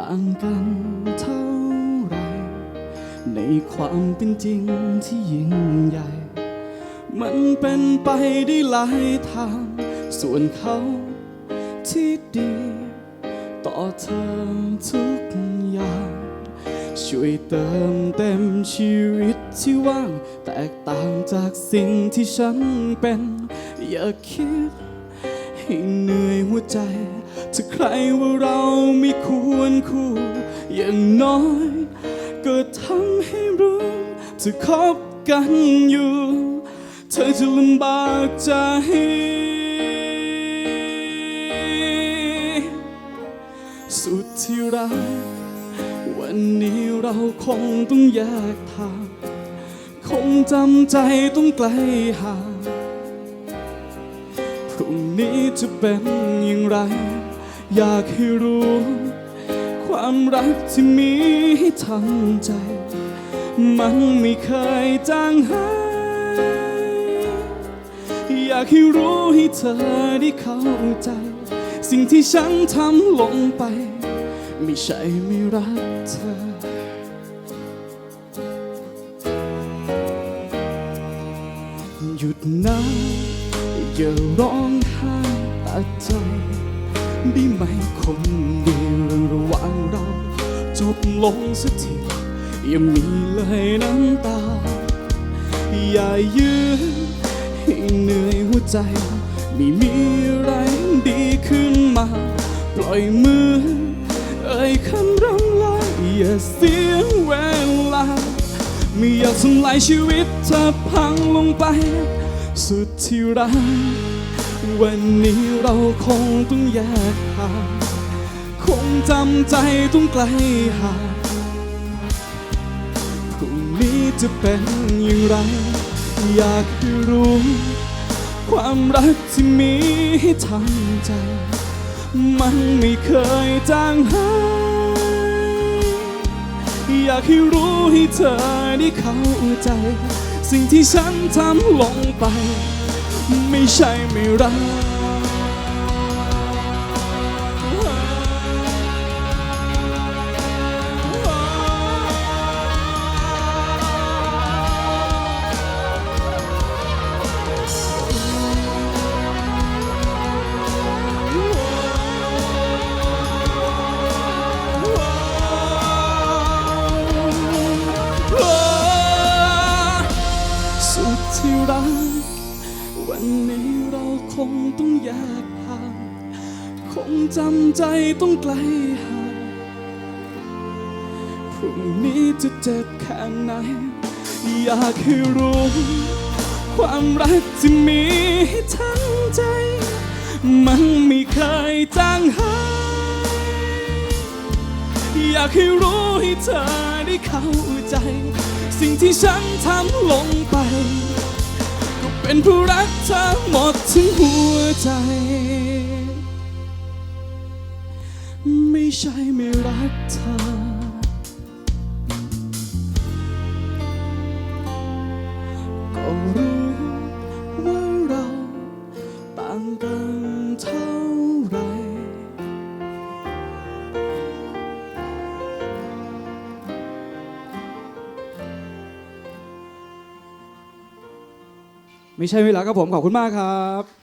ต่างกันเท่าไร ในความเป็นจริงที่ยิ่งใหญ่ มันเป็นไปได้หลายทาง ส่วนเขาที่ดี ต่อเธอทุกอย่าง ช่วยเติมเต็มชีวิตที่ว่าง แตกต่างจากสิ่งที่ฉันเป็น อย่าคิด ให้เหนื่อยหัวใจ ถ้าใครว่าเราไม่ควรคู่ อย่างน้อย ก็ทำให้รู้จะคบกันอยู่ เธอจะลำบากใจสุดที่รัก วันนี้เราคงต้องแยกทาง คงจำใจต้องไกลห่าง พรุ่งนี้จะเป็นอย่างไร อยากให้รู้ ความรักที่มีให้ทำใจ มันไม่เคยจางหายอยากให้รู้ให้เธอได้เข้าใจ สิ่งที่ฉันทำลงไป ไม่ใช่ไม่รักเธอหยุดนะ อย่าร้องไห้ตัดใจได้ไหมคนดีเรื่องระหว่างเรา จบลงสักทีอย่ามีเลยน้ำตา อย่ายื้อให้เหนื่อยหัวใจ ไม่มีอะไรดีขึ้นมา ปล่อยมือ เอ่ยคำร่ำลาอย่าเสียเวลา ไม่อยากทำลายชีวิตเธอพังลงไป สุดที่รัก วันนี้เราคงต้องแยกทางคงจำใจต้องไกลห่างพรุ่งนี้จะเป็นอย่างไร อยากให้รู้ ความรักที่มีให้ทำใจ มันไม่เคยจางหายอยากให้รู้ให้เธอได้เข้าใจ สิ่งที่ฉันทำลงไป ไม่ใช่ไม่รัก วันนี้เราคงต้องแยกทาง คงจำใจต้องไกลห่างพรุ่งนี้จะเจ็บแค่ไหน อยากให้รู้ ความรักที่มีให้ทั้งใจ มันไม่เคยจางหายอยากให้รู้ให้เธอได้เข้าใจ สิ่งที่ฉันทำลงไป เป็นผู้รักเธอหมดทั้งหัวใจ ไม่ใช่ไม่รักเธอ ไม่ใช่เวลาครับผมขอบคุณมากครับ